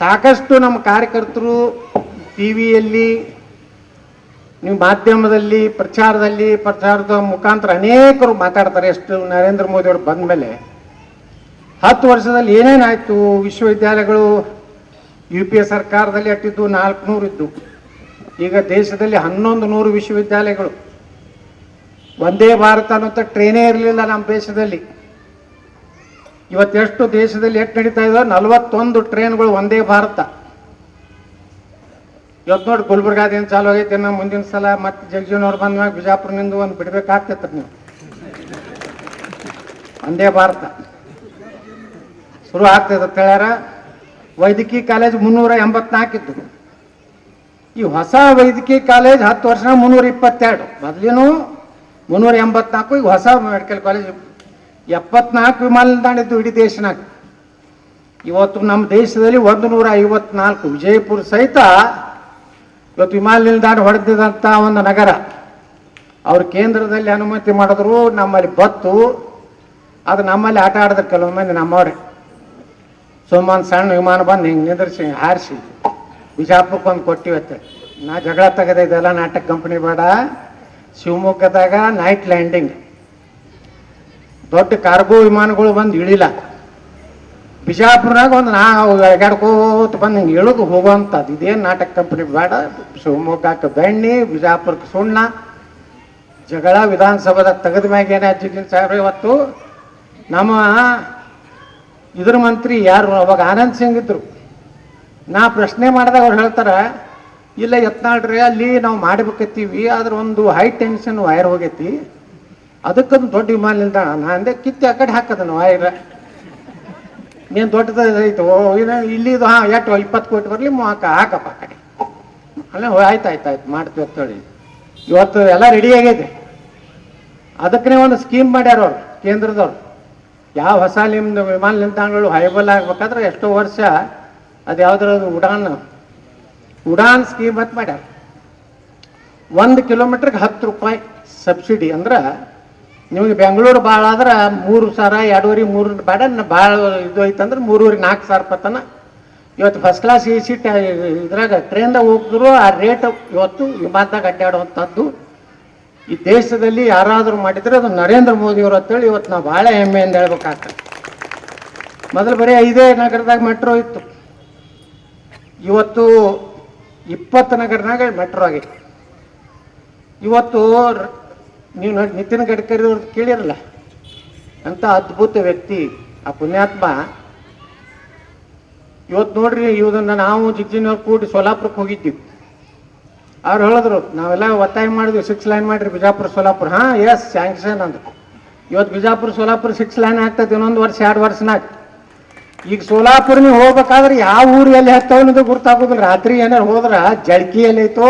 ಸಾಕಷ್ಟು ನಮ್ಮ ಕಾರ್ಯಕರ್ತರು ಟಿ ವಿಯಲ್ಲಿ ನೀವು ಮಾಧ್ಯಮದಲ್ಲಿ, ಪ್ರಚಾರದಲ್ಲಿ, ಪ್ರಚಾರದ ಮುಖಾಂತರ ಅನೇಕರು ಮಾತಾಡ್ತಾರೆ. ಎಷ್ಟು ನರೇಂದ್ರ ಮೋದಿ ಅವರು ಬಂದ ಮೇಲೆ ಹತ್ತು ವರ್ಷದಲ್ಲಿ ಏನೇನಾಯಿತು ವಿಶ್ವವಿದ್ಯಾಲಯಗಳು ಯು ಪಿ ಎ ಸರ್ಕಾರದಲ್ಲಿ ಅಟ್ಟಿದ್ದು ನಾಲ್ಕುನೂರು ಇದ್ದು, ಈಗ ದೇಶದಲ್ಲಿ ಹನ್ನೊಂದು ನೂರು ವಿಶ್ವವಿದ್ಯಾಲಯಗಳು. ಒಂದೇ ಭಾರತ ಅನ್ನೋಂಥ ಟ್ರೈನೇ ಇರಲಿಲ್ಲ ನಮ್ಮ ದೇಶದಲ್ಲಿ. ಇವತ್ತೆಷ್ಟು ದೇಶದಲ್ಲಿ ಎಷ್ಟು ನಡೀತಾ ಇದೆ? ನಲವತ್ತೊಂದು ಟ್ರೈನ್ಗಳು ಒಂದೇ ಭಾರತ. ಇವತ್ತು ನೋಡಿ ಗುಲ್ಬರ್ಗಾದೇನು ಚಾಲು ಆಗೈತೆ ನಾ ಮುಂದಿನ ಸಲ ಮತ್ತೆ ಜಗಜೀವನವ್ರು ಬಂದ್ಮ್ಯಾಗ ಬಿಜಾಪುರನಿಂದ ಒಂದು ಬಿಡ್ಬೇಕಾಗ್ತೈತೆ ನೀವು. ಒಂದೇ ಭಾರತ. ಶುರು ಆಗ್ತದೆ ಅಂತ ಹೇಳ್ಯಾರ. ವೈದ್ಯಕೀಯ ಕಾಲೇಜ್ ಮುನ್ನೂರ ಎಂಬತ್ನಾಲ್ಕಿತ್ತು ಈ ಹೊಸ ವೈದ್ಯಕೀಯ ಕಾಲೇಜ್ ಹತ್ತು ವರ್ಷ ಮುನ್ನೂರ ಇಪ್ಪತ್ತೆರಡು. ಮೊದಲೇನು ಮುನ್ನೂರ ಎಂಬತ್ನಾಲ್ಕು, ಈಗ ಹೊಸ ಮೆಡಿಕಲ್ ಕಾಲೇಜ್ ಎಪ್ಪತ್ನಾಲ್ಕು ವಿಮಾನ ನಿಲ್ದಾಣ ಇದ್ದು ಇಡೀ ದೇಶನಾಗ. ಇವತ್ತು ನಮ್ಮ ದೇಶದಲ್ಲಿ ಒಂದು ನೂರ ಐವತ್ನಾಲ್ಕು ವಿಜಯಪುರ ಸಹಿತ ಇವತ್ತು ವಿಮಾನ ನಿಲ್ದಾಣ ಹೊಡೆದಿದಂಥ ಒಂದು ನಗರ. ಅವ್ರ ಕೇಂದ್ರದಲ್ಲಿ ಅನುಮತಿ ಮಾಡಿದ್ರು, ನಮ್ಮಲ್ಲಿ ಬತ್ತು, ಅದು ನಮ್ಮಲ್ಲಿ ಆಟ ಆಡಿದ್ರು ಕೆಲವೊಮ್ಮೆ ನಮ್ಮವ್ರೆ. ಸೋಮಾನ್ ಸಣ್ಣ ವಿಮಾನ ಬಂದು ಹಿಂಗೆ ನಿಂದ್ರಿಸಿ, ಹಾರಿಸಿ, ಬಿಜಾಪುರಕ್ಕೆ ಒಂದು ಕೊಟ್ಟಿವತ್ತೆ ನಾ ಜಗಳ ತೆಗೆದ ಇದೆಲ್ಲ ನಾಟಕ ಕಂಪ್ನಿ ಬೇಡ. ಶಿವಮೊಗ್ಗದಾಗ ನೈಟ್ ಲ್ಯಾಂಡಿಂಗ್ ದೊಡ್ಡ ಕಾರ್ಗೋ ವಿಮಾನಗಳು ಬಂದು ಇಳಿಲ್ಲ. ಬಿಜಾಪುರನಾಗ ಒಂದು ನಾ ಎಗಾಡ್ಕೋತ ಬಂದು ಹಿಂಗೆ ಇಳಿದು ಹೋಗುವಂಥದ್ದು ಇದೇನು ನಾಟಕ ಕಂಪನಿ ಬೇಡ. ಶಿವಮೊಗ್ಗಕ್ಕೆ ಬೆಣ್ಣೆ ಬಿಜಾಪುರಕ್ಕೆ ಸುಣ್ಣ. ಜಗಳ ವಿಧಾನಸಭಾದ ತೆಗೆದ ಮ್ಯಾಗ ಏನಾಯ್ತು ಸಾಹೇಬ್ರೆ ಇವತ್ತು? ನಮ್ಮ ಇದ್ರ ಮಂತ್ರಿ ಯಾರು? ಅವಾಗ ಆನಂದ್ ಸಿಂಗ್ ಇದ್ರು. ನಾ ಪ್ರಶ್ನೆ ಮಾಡಿದಾಗ ಅವ್ರು ಹೇಳ್ತಾರೆ, ಇಲ್ಲ ಯತ್ನಾಳ್ರಿ, ಅಲ್ಲಿ ನಾವು ಮಾಡ್ಬೇಕತ್ತೀವಿ, ಆದ್ರೆ ಒಂದು ಹೈ ಟೆನ್ಷನ್ ವೈರ್ ಹೋಗೈತಿ. ಅದಕ್ಕೊಂದು ದೊಡ್ಡ ವಿಮಾನ ನಿಲ್ದಾಣ ನಾ ಅಂದೆ, ಕಿತ್ತಿ ಆ ಕಡೆ ಹಾಕದನು ಆಯ್ರ ನೀನು ದೊಡ್ಡದೈತು ಓ ಇದು ಇಲ್ಲಿದು, ಹಾಂ ಎಷ್ಟು ಇಪ್ಪತ್ತು ಕೋಟಿ ಬರಲಿ ಹಾಕ, ಹಾಕಪ್ಪ ಆ ಕಡೆ. ಅಲ್ಲ ಆಯ್ತು ಆಯ್ತು ಆಯ್ತು, ಮಾಡ್ತೀವಿ ಅಂತೇಳಿ ಇವತ್ತು ಎಲ್ಲ ರೆಡಿ ಆಗೈತೆ. ಅದಕ್ಕೆ ಒಂದು ಸ್ಕೀಮ್ ಮಾಡ್ಯಾರ ಅವ್ರು, ಕೇಂದ್ರದವ್ರು. ಯಾವ ಹೊಸ ನಿಮ್ದು ವಿಮಾನ ನಿಲ್ದಾಣಗಳು ಹೈಬಲ್ ಆಗ್ಬೇಕಾದ್ರೆ ಎಷ್ಟೋ ವರ್ಷ ಅದು ಉಡಾನ್ ಉಡಾನ್ ಸ್ಕೀಮ್ ಅಂತ ಮಾಡ್ಯಾರ. ಒಂದು ಕಿಲೋಮೀಟ್ರಿಗೆ ಹತ್ತು ರೂಪಾಯಿ ಸಬ್ಸಿಡಿ ಅಂದ್ರೆ ನಿಮಗೆ ಬೆಂಗಳೂರು ಭಾಳ ಆದ್ರೆ ಮೂರು ಸಾವಿರ, ಎರಡೂವರೆ, ಮೂರು ಬೇಡ ಭಾಳ ಇದು ಐತಂದ್ರೆ ಮೂರುವರೆ, ನಾಲ್ಕು ಸಾವಿರ ರೂಪಾಯಿ ತನ ಇವತ್ತು ಫಸ್ಟ್ ಕ್ಲಾಸ್ ಎ ಸಿ ಇದ್ರಾಗ ಟ್ರೈನ್ದಾಗ ಹೋಗಿದ್ರು, ಆ ರೇಟ್ ಇವತ್ತು ವಿಮಾನದಾಗ ಅಡ್ಡಾಡುವಂಥದ್ದು ಈ ದೇಶದಲ್ಲಿ ಯಾರಾದರೂ ಮಾಡಿದರೆ ಅದು ನರೇಂದ್ರ ಮೋದಿಯವರು ಅಂತೇಳಿ ಇವತ್ತು ನಾವು ಭಾಳ ಹೆಮ್ಮೆಯಿಂದ ಹೇಳ್ಬೇಕಾಗ್ತದೆ. ಮೊದಲು ಬರೀ ಐದೇ ನಗರದಾಗ ಮೆಟ್ರೋ ಇತ್ತು. ಇವತ್ತು ಇಪ್ಪತ್ತು ನಗರನಾಗ ಮೆಟ್ರೋ ಆಗಿತ್ತು ಇವತ್ತು ನೀವು ನೋಡಿ ನಿತಿನ್ ಗಡ್ಕರಿ ಅವ್ರದ್ದು ಕೇಳಿರಲ್ಲ? ಅಂತ ಅದ್ಭುತ ವ್ಯಕ್ತಿ, ಆ ಪುಣ್ಯಾತ್ಮ. ಇವತ್ತು ನೋಡ್ರಿ ಇವನ್ನ ನಾವು ಜಿಗ್ಜಿನವ್ರು ಕೂಡಿ ಸೋಲಾಪುರಕ್ಕೆ ಹೋಗಿದ್ದೀವಿ ಅವ್ರು ಹೇಳಿದ್ರು, ನಾವೆಲ್ಲ ಒತ್ತಾಯ ಮಾಡಿದ್ವಿ ಸಿಕ್ಸ್ ಲೈನ್ ಮಾಡ್ರಿ ಬಿಜಾಪುರ, ಸೋಲಾಪುರ. ಹಾ ಎಸ್ ಸ್ಯಾಂಕ್ಷನ್ ಅಂತ ಇವತ್ತು ಬಿಜಾಪುರ, ಸೋಲಾಪುರ ಸಿಕ್ಸ್ ಲೈನ್ ಆಗ್ತದೆ ಇನ್ನೊಂದು ವರ್ಷ, ಎರಡು ವರ್ಷನಾಗ ಈಗ ಸೋಲಾಪುರ ನೀವು ಹೋಗ್ಬೇಕಾದ್ರೆ ಯಾವ ಊರು ಎಲ್ಲಿ ಹತ್ತವ ಅನ್ನೋದು ಗುರ್ತಾಗೋದಿಲ್ಲ. ರಾತ್ರಿ ಏನಾರು ಹೋದ್ರ ಜಳ್ಕಿ ಎಲ್ಲಿ ಐತೋ